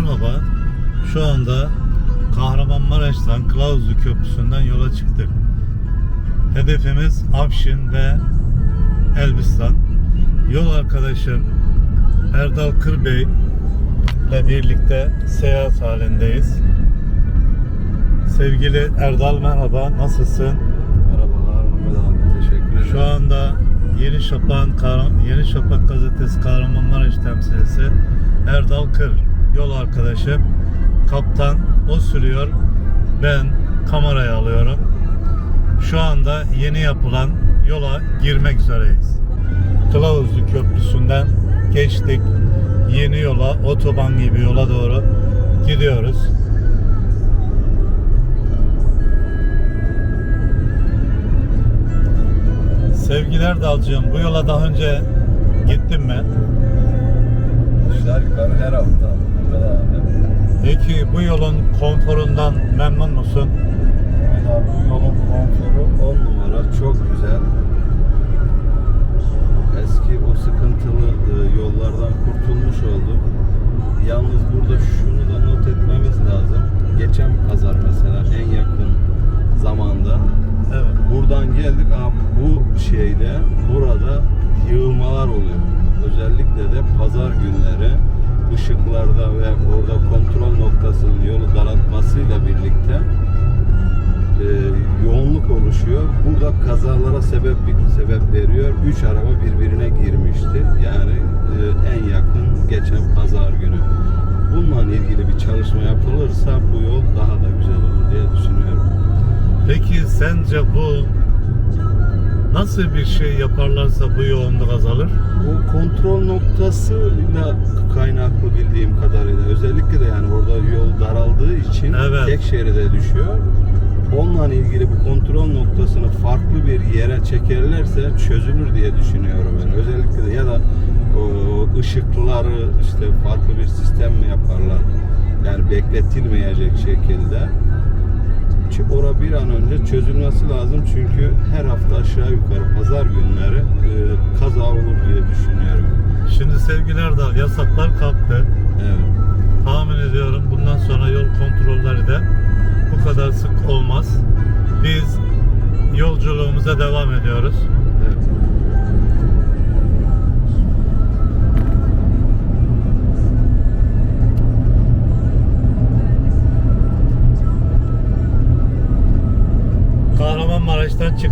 Merhaba. Şu anda Kahramanmaraş'tan Kılavuzlu Köprüsü'nden yola çıktık. Hedefimiz Afşin ve Elbistan. Yol arkadaşım Erdal Kırbey ile birlikte seyahat halindeyiz. Sevgili Erdal merhaba, nasılsın? Merhabalar Mehmet abi teşekkür ederim. Şu anda Yeni Kahram- Yeni Şafak gazetesi Kahramanmaraş temsilcisi Erdal Kır yol arkadaşım. Kaptan o sürüyor. Ben kamerayı alıyorum. Şu anda yeni yapılan yola girmek üzereyiz. Kılavuzlu Köprüsü'nden geçtik. Yeni yola, otoban gibi yola doğru gidiyoruz. Sevgiler Dalcığım, bu yola daha önce gittin mi? İşler yukarı her hafta. Peki bu yolun konforundan memnun musun? Abi bu yolun konforu 10 numara çok güzel. Eski o sıkıntılı e, yollardan kurtulmuş olduk. Yalnız burada şunu da not etmemiz lazım. Geçen pazar mesela en yakın zamanda Evet. Buradan geldik abi bu şeyde burada yığılmalar oluyor. Özellikle de pazar günleri ışıklarda ve orada kontrol noktasının yolu daraltmasıyla birlikte e, yoğunluk oluşuyor. Burada kazalara sebep sebep veriyor. Üç araba birbirine girmişti. Yani e, en yakın geçen pazar günü. Bununla ilgili bir çalışma yapılırsa bu yol daha da güzel olur diye düşünüyorum. Peki sence bu nasıl bir şey yaparlarsa bu yoğunluk azalır? O kontrol noktasıyla kaynaklı bildiğim kadarıyla özellikle de yani orada yol daraldığı için Evet. tek şeride düşüyor. Onunla ilgili bu kontrol noktasını farklı bir yere çekerlerse çözülür diye düşünüyorum ben. Özellikle de ya da o ışıkları işte farklı bir sistem mi yaparlar? Yani bekletilmeyecek şekilde. Ora bir an önce çözülmesi lazım çünkü her hafta aşağı yukarı pazar günleri e, kaza olur diye düşünüyorum. Şimdi sevgiler Erdal yasaklar kalktı. Evet. Tahmin ediyorum bundan sonra yol kontrolleri de bu kadar sık olmaz. Biz yolculuğumuza devam ediyoruz.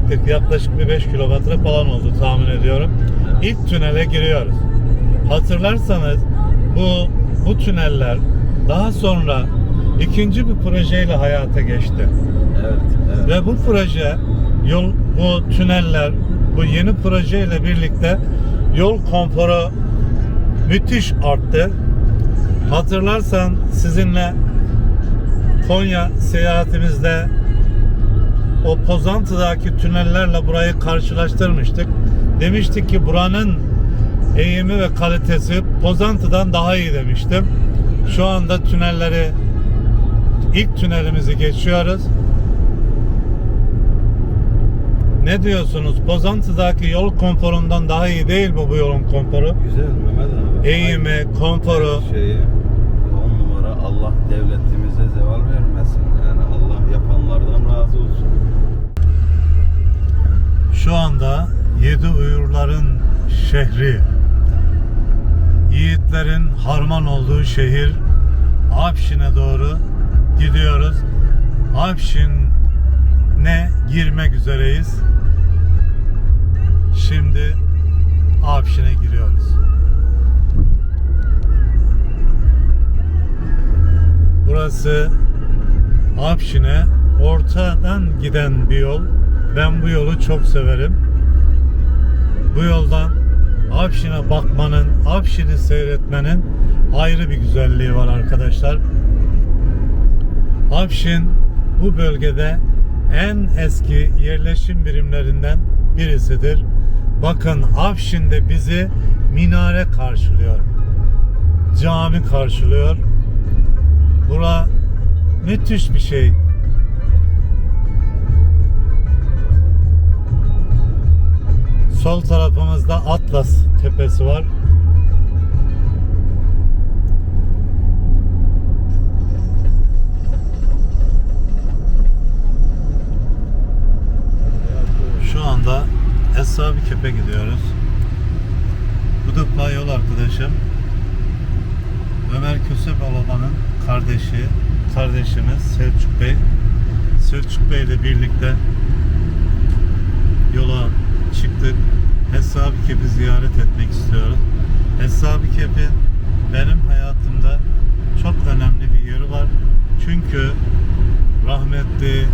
Çıktık. Yaklaşık bir 5 kilometre falan oldu tahmin ediyorum. İlk tünele giriyoruz. Hatırlarsanız bu bu tüneller daha sonra ikinci bir projeyle hayata geçti. Evet. evet. Ve bu proje yol bu tüneller bu yeni projeyle birlikte yol konforu müthiş arttı. Hatırlarsan sizinle Konya seyahatimizde o Pozantı'daki tünellerle burayı karşılaştırmıştık. Demiştik ki buranın eğimi ve kalitesi Pozantı'dan daha iyi demiştim. Şu anda tünelleri ilk tünelimizi geçiyoruz. Ne diyorsunuz? Pozantı'daki yol konforundan daha iyi değil mi bu yolun konforu? Güzel Mehmet abi. Eğimi, konforu. Her Şeyi on numara Allah devletimize zeval vermesin. Yapanlardan razı olsun. Şu anda yedi uyurların şehri, yiğitlerin harman olduğu şehir Afşin'e doğru gidiyoruz. Afşin'e girmek üzereyiz. Şimdi Afşin'e giriyoruz. Burası Afşin'e ortadan giden bir yol. Ben bu yolu çok severim. Bu yoldan Afşin'e bakmanın, Afşin'i seyretmenin ayrı bir güzelliği var arkadaşlar. Afşin bu bölgede en eski yerleşim birimlerinden birisidir. Bakın Afşin'de bizi minare karşılıyor. Cami karşılıyor. Bura müthiş bir şey. Sol tarafımızda Atlas tepesi var. Şu anda Eshab-ı Kepe gidiyoruz. Budukla yol arkadaşım. Ömer Kösebaloğlu'nun kardeşi, kardeşimiz Selçuk Bey. Selçuk Bey ile birlikte yola çıktık. Hesabı Kep'i ziyaret etmek istiyoruz. Hesabı Kep'in benim hayatımda çok önemli bir yeri var. Çünkü rahmetli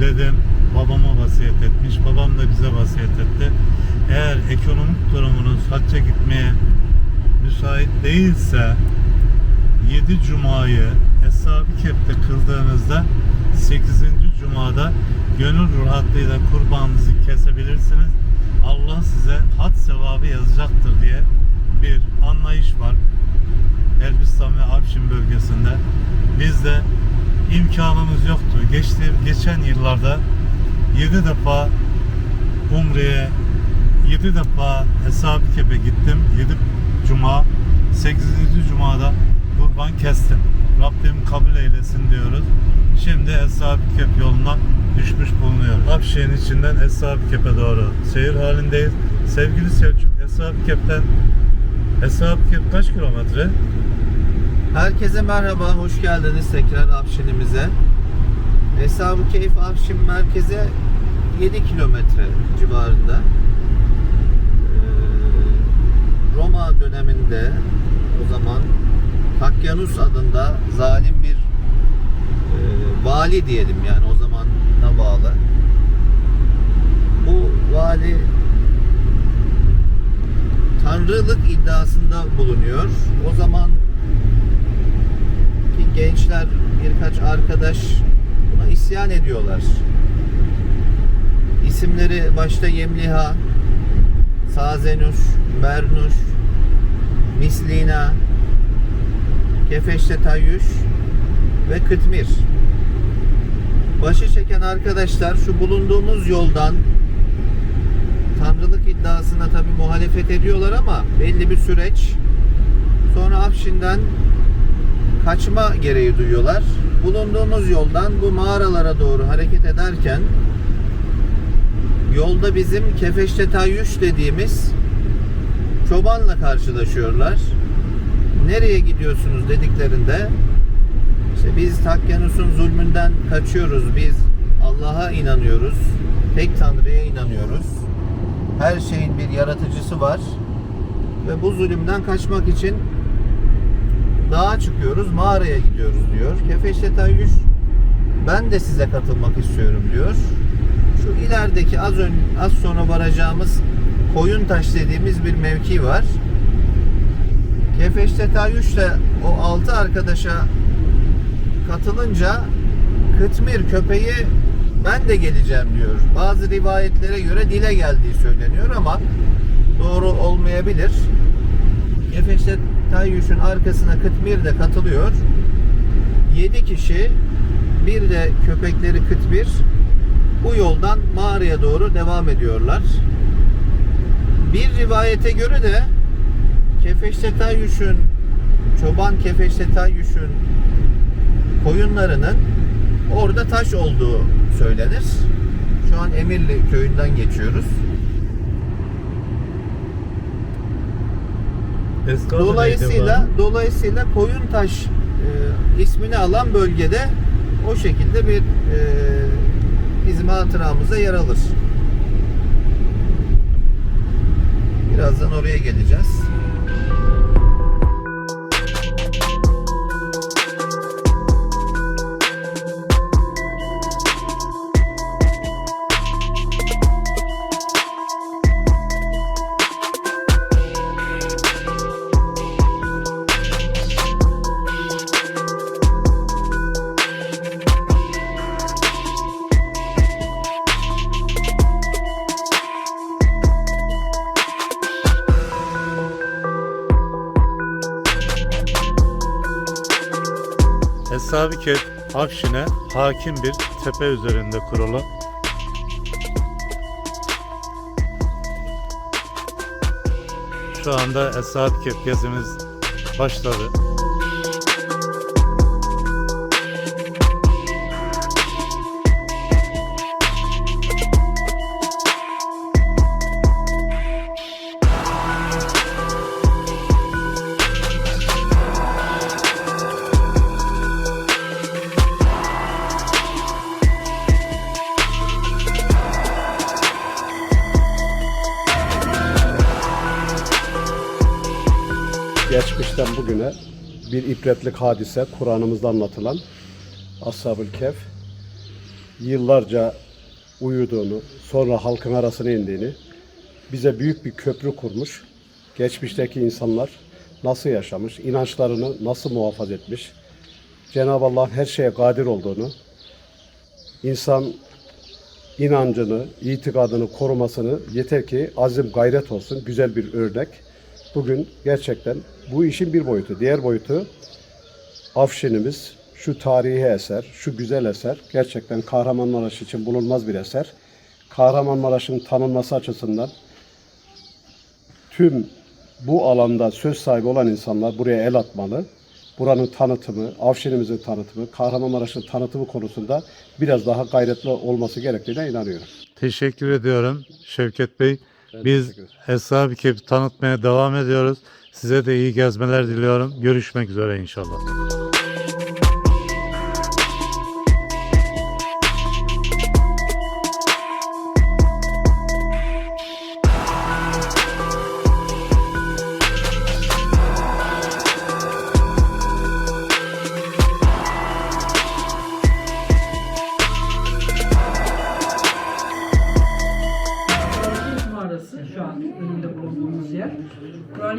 dedem babama vasiyet etmiş. Babam da bize vasiyet etti. Eğer ekonomik durumunuz hacca gitmeye müsait değilse 7 Cuma'yı Eshab-ı Kehf'te kıldığınızda 8. Cuma'da gönül rahatlığıyla kurbanınızı kesebilirsiniz. Allah size had sevabı yazacaktır diye bir anlayış var. Elbistan ve Afşin bölgesinde. Bizde imkanımız yoktu. Geçti, geçen yıllarda 7 defa Umre'ye 7 defa Kehf'e gittim. 7 Cuma 8. Cuma'da kurban kestim. Rabbim kabul eylesin diyoruz. Şimdi Eshab-ı yoluna düşmüş bulunuyoruz. Afşin'in içinden Eshab-ı Kehf'e doğru seyir halindeyiz. Sevgili Selçuk, Eshab-ı Kehf'ten Eshab-ı Kehf kaç kilometre? Herkese merhaba, hoş geldiniz tekrar Afşin'imize. Eshab-ı Keyif Afşin merkeze 7 kilometre civarında. Ee, Roma döneminde o zaman Takyanus adında zalim bir e, vali diyelim yani o zamana bağlı. Bu vali tanrılık iddiasında bulunuyor. O zaman ki gençler birkaç arkadaş buna isyan ediyorlar. İsimleri başta Yemliha, Sazenus, Mernuş, Mislina, Kefeşte Tayyuş ve Kıtmir. Başı çeken arkadaşlar şu bulunduğumuz yoldan tanrılık iddiasına tabi muhalefet ediyorlar ama belli bir süreç sonra Afşin'den kaçma gereği duyuyorlar. Bulunduğumuz yoldan bu mağaralara doğru hareket ederken yolda bizim Kefeşte Tayyuş dediğimiz çobanla karşılaşıyorlar. Nereye gidiyorsunuz dediklerinde işte biz Takyanus'un zulmünden kaçıyoruz. Biz Allah'a inanıyoruz. Tek Tanrı'ya inanıyoruz. Her şeyin bir yaratıcısı var. Ve bu zulümden kaçmak için dağa çıkıyoruz, mağaraya gidiyoruz diyor. Kefeşte Tayyuş ben de size katılmak istiyorum diyor. Şu ilerideki az ön, az sonra varacağımız koyun taş dediğimiz bir mevki var. Kefeşte Tayyuş da o altı arkadaşa katılınca Kıtmir köpeği ben de geleceğim diyor. Bazı rivayetlere göre dile geldiği söyleniyor ama doğru olmayabilir. Kefeşte Tayyuş'un arkasına Kıtmir de katılıyor. 7 kişi bir de köpekleri Kıtmir bu yoldan mağaraya doğru devam ediyorlar. Bir rivayete göre de Kefeşte Tayyuş'un çoban Kefeşte Tayyuş'un koyunlarının orada taş olduğu söylenir. Şu an Emirli köyünden geçiyoruz. Neydi Dolayısıyla dolayısıyla Koyuntaş e, ismini alan bölgede o şekilde bir e, bizim hatıramıza yer alır. Birazdan oraya geleceğiz. Kehf Afşin'e hakim bir tepe üzerinde kurulu. Şu anda Eshab-ı Kehf gezimiz başladı. Bir ibretlik hadise Kur'an'ımızda anlatılan Ashab-ül Kehf yıllarca uyuduğunu, sonra halkın arasına indiğini, bize büyük bir köprü kurmuş. Geçmişteki insanlar nasıl yaşamış, inançlarını nasıl muhafaza etmiş, Cenab-ı Allah'ın her şeye kadir olduğunu, insan inancını, itikadını korumasını yeter ki azim gayret olsun, güzel bir örnek. Bugün gerçekten bu işin bir boyutu. Diğer boyutu Afşinimiz şu tarihi eser, şu güzel eser gerçekten Kahramanmaraş için bulunmaz bir eser. Kahramanmaraş'ın tanınması açısından tüm bu alanda söz sahibi olan insanlar buraya el atmalı. Buranın tanıtımı, Afşinimizin tanıtımı, Kahramanmaraş'ın tanıtımı konusunda biraz daha gayretli olması gerektiğine inanıyorum. Teşekkür ediyorum Şevket Bey. Biz. Eshab-ı Kehf'i tanıtmaya devam ediyoruz. Size de iyi gezmeler diliyorum. Görüşmek üzere inşallah.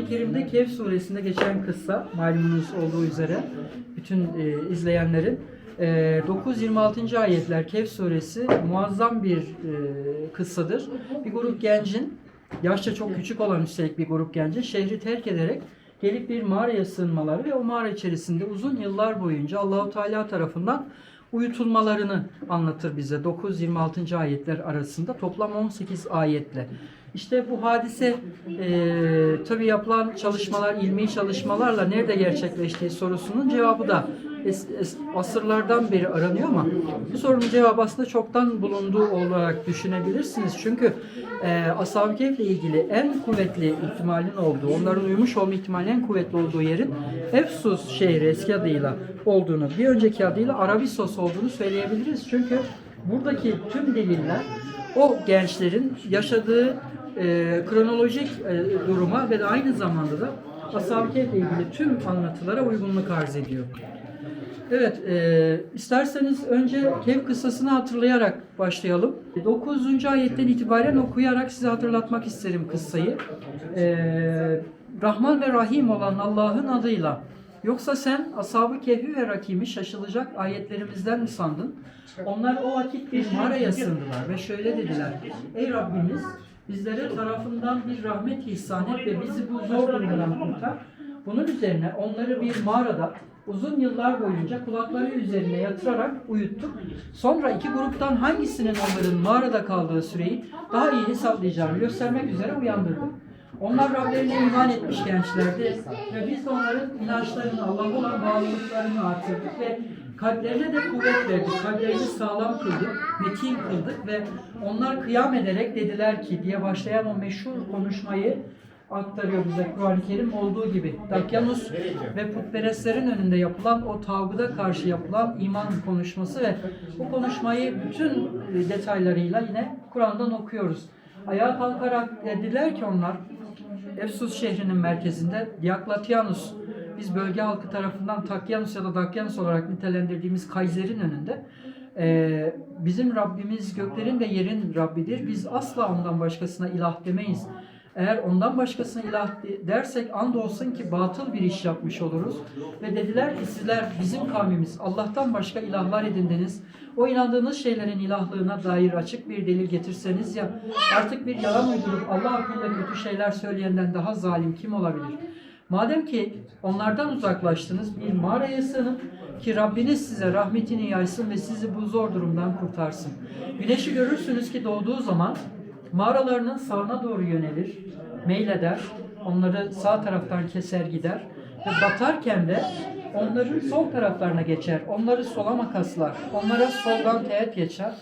Kur'an-ı Kerim'de Kehf suresinde geçen kıssa malumunuz olduğu üzere bütün e, izleyenlerin e, 9-26. ayetler Kehf suresi muazzam bir e, kıssadır. Bir grup gencin yaşça çok küçük olan üstelik bir grup gencin şehri terk ederek gelip bir mağaraya sığınmaları ve o mağara içerisinde uzun yıllar boyunca Allahu Teala tarafından uyutulmalarını anlatır bize 9-26. ayetler arasında toplam 18 ayetle. İşte bu hadise e, tabi yapılan çalışmalar, ilmi çalışmalarla nerede gerçekleştiği sorusunun cevabı da es- es- asırlardan beri aranıyor ama bu sorunun cevabı aslında çoktan bulunduğu olarak düşünebilirsiniz. Çünkü e, Ashab-ı Kehf'le ilgili en kuvvetli ihtimalin olduğu, onların uyumuş olma ihtimalinin en kuvvetli olduğu yerin Efsus şehri eski adıyla olduğunu, bir önceki adıyla Arabisos olduğunu söyleyebiliriz. Çünkü buradaki tüm deliller o gençlerin yaşadığı e, kronolojik e, duruma ve de aynı zamanda da Ashab-ı Kehf'le ilgili tüm anlatılara uygunluk arz ediyor. Evet, e, isterseniz önce Kehf kıssasını hatırlayarak başlayalım. 9. ayetten itibaren okuyarak size hatırlatmak isterim kıssayı. E, Rahman ve Rahim olan Allah'ın adıyla. Yoksa sen Ashab-ı Kehf'i ve Rakim'i şaşılacak ayetlerimizden mi sandın? Onlar o vakit bir mağaraya sığındılar ve şöyle dediler. Ey Rabbimiz bizlere tarafından bir rahmet ihsan et ve bizi bu zor durumdan kurtar. Bunun üzerine onları bir mağarada uzun yıllar boyunca kulakları üzerine yatırarak uyuttuk. Sonra iki gruptan hangisinin onların mağarada kaldığı süreyi daha iyi hesaplayacağını göstermek üzere uyandırdık. Onlar Rablerine iman etmiş gençlerdi ve biz onların inançlarını, Allah'a olan bağlılıklarını artırdık ve kalplerine de kuvvet verdik. Kalplerini sağlam kıldık, metin kıldık ve onlar kıyam ederek dediler ki diye başlayan o meşhur konuşmayı aktarıyor bize Kur'an-ı Kerim olduğu gibi. Dakyanus ve putperestlerin önünde yapılan o tavgıda karşı yapılan iman konuşması ve bu konuşmayı bütün detaylarıyla yine Kur'an'dan okuyoruz. Ayağa kalkarak dediler ki onlar Efsus şehrinin merkezinde Diokletianus biz bölge halkı tarafından Takyanus ya da Dakyanus olarak nitelendirdiğimiz Kaiser'in önünde e, bizim Rabbimiz göklerin ve yerin Rabbidir. Biz asla ondan başkasına ilah demeyiz. Eğer ondan başkasına ilah de- dersek andolsun ki batıl bir iş yapmış oluruz. Ve dediler ki sizler bizim kavmimiz Allah'tan başka ilahlar edindiniz. O inandığınız şeylerin ilahlığına dair açık bir delil getirseniz ya artık bir yalan uydurup Allah hakkında kötü şeyler söyleyenden daha zalim kim olabilir? Madem ki onlardan uzaklaştınız bir mağaraya sığının ki Rabbiniz size rahmetini yaysın ve sizi bu zor durumdan kurtarsın. Güneşi görürsünüz ki doğduğu zaman mağaralarının sağına doğru yönelir, meyleder, onları sağ taraftan keser gider ve batarken de onların sol taraflarına geçer, onları sola makaslar, onlara soldan teğet geçer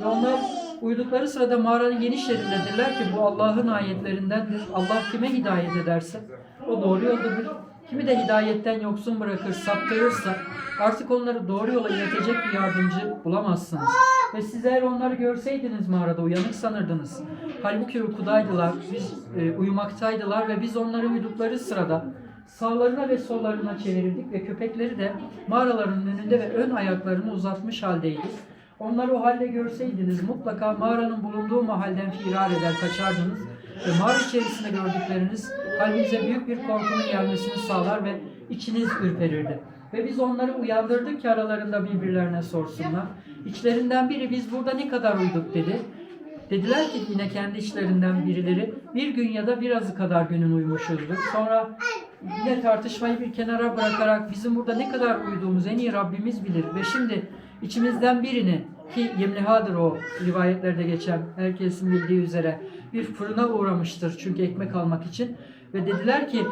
ve onlar uyudukları sırada mağaranın geniş yerindedirler ki bu Allah'ın ayetlerindendir. Allah kime hidayet ederse o doğru yoldadır. Kimi de hidayetten yoksun bırakır, saptırırsa artık onları doğru yola iletecek bir yardımcı bulamazsınız. Ve siz eğer onları görseydiniz mağarada uyanık sanırdınız. Halbuki uykudaydılar, biz e, uyumaktaydılar ve biz onları uyudukları sırada sağlarına ve sollarına çevirirdik ve köpekleri de mağaraların önünde ve ön ayaklarını uzatmış haldeydi. Onları o halde görseydiniz mutlaka mağaranın bulunduğu mahalden firar eder kaçardınız ve mağara içerisinde gördükleriniz kalbinize büyük bir korkunun gelmesini sağlar ve içiniz ürperirdi. Ve biz onları uyandırdık ki aralarında birbirlerine sorsunlar. İçlerinden biri biz burada ne kadar uyduk dedi. Dediler ki yine kendi içlerinden birileri bir gün ya da birazı kadar günün uyumuşuzdur. Sonra yine tartışmayı bir kenara bırakarak bizim burada ne kadar uyuduğumuz en iyi Rabbimiz bilir. Ve şimdi içimizden birini ki Yemlihadır o rivayetlerde geçen herkesin bildiği üzere bir fırına uğramıştır çünkü ekmek almak için. Ve dediler ki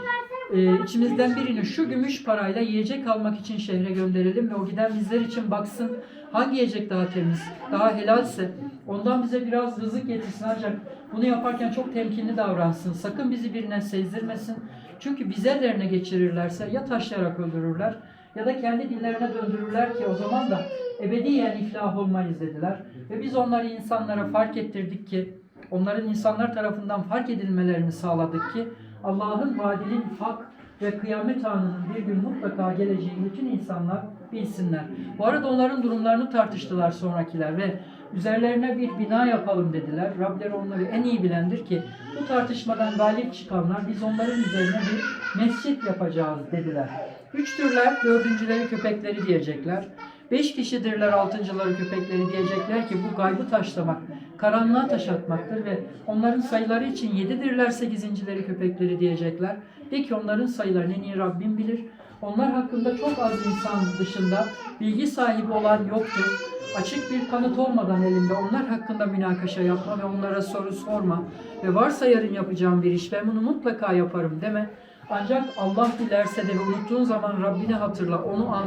e, içimizden birini şu gümüş parayla yiyecek almak için şehre gönderelim ve o giden bizler için baksın hangi yiyecek daha temiz, daha helalse ondan bize biraz rızık getirsin ancak bunu yaparken çok temkinli davransın. Sakın bizi birine sezdirmesin. Çünkü bize ellerine geçirirlerse ya taşlayarak öldürürler ya da kendi dinlerine döndürürler ki o zaman da ebediyen iflah olmayız dediler. Ve biz onları insanlara fark ettirdik ki onların insanlar tarafından fark edilmelerini sağladık ki Allah'ın vaadinin hak ve kıyamet anının bir gün mutlaka geleceğini bütün insanlar bilsinler. Bu arada onların durumlarını tartıştılar sonrakiler ve üzerlerine bir bina yapalım dediler. Rableri onları en iyi bilendir ki bu tartışmadan galip çıkanlar biz onların üzerine bir mescit yapacağız dediler. Üç türler dördüncüleri köpekleri diyecekler. Beş kişidirler altıncıları köpekleri diyecekler ki bu gaybı taşlamak, karanlığa taş atmaktır ve onların sayıları için yedidirler sekizincileri köpekleri diyecekler. De ki onların sayılarını en iyi Rabbim bilir. Onlar hakkında çok az insan dışında bilgi sahibi olan yoktur. Açık bir kanıt olmadan elinde onlar hakkında münakaşa yapma ve onlara soru sorma. Ve varsa yarın yapacağım bir iş ben bunu mutlaka yaparım deme. Ancak Allah dilerse de ve unuttuğun zaman Rabbini hatırla, onu an,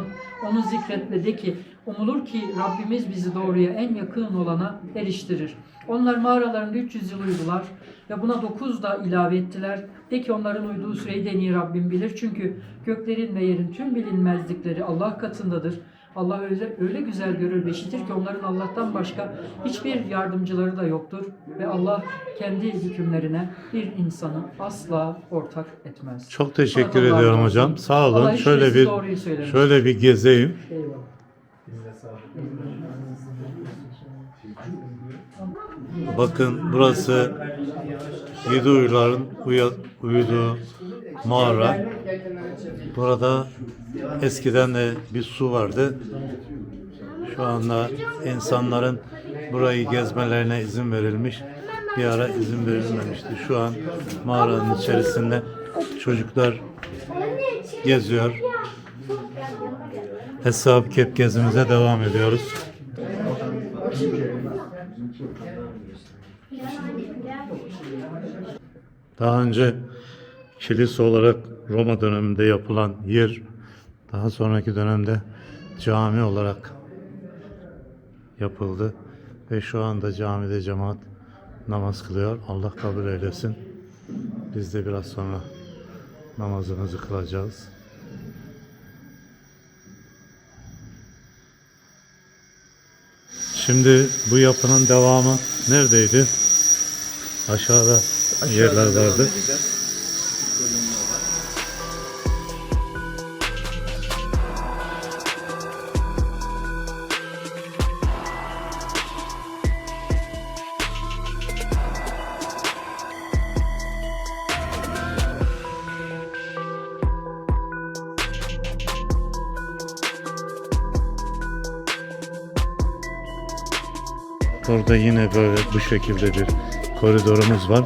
onu zikretle de ki umulur ki Rabbimiz bizi doğruya en yakın olana eriştirir. Onlar mağaralarında 300 yıl uyudular ve buna 9 da ilave ettiler. De ki onların uyduğu süreyi en iyi Rabbim bilir. Çünkü göklerin ve yerin tüm bilinmezlikleri Allah katındadır. Allah öyle, öyle güzel görür ve işitir ki onların Allah'tan başka hiçbir yardımcıları da yoktur. Ve Allah kendi hükümlerine bir insanı asla ortak etmez. Çok teşekkür Barakallahu ediyorum fikum. hocam. Sağ olun. Allah Şöyle bir şöyle bir gezeyim. Eyvallah. Bakın burası yedi uyuların uyuduğu mağara. Burada eskiden de bir su vardı. Şu anda insanların burayı gezmelerine izin verilmiş. Bir ara izin verilmemişti. Şu an mağaranın içerisinde çocuklar geziyor. Hesap kep gezimize devam ediyoruz. Daha önce kilise olarak Roma döneminde yapılan yer daha sonraki dönemde cami olarak yapıldı ve şu anda camide cemaat namaz kılıyor. Allah kabul eylesin. Biz de biraz sonra namazımızı kılacağız. Şimdi bu yapının devamı neredeydi? Aşağıda yerler vardı. Burada yine böyle bu şekilde bir koridorumuz var.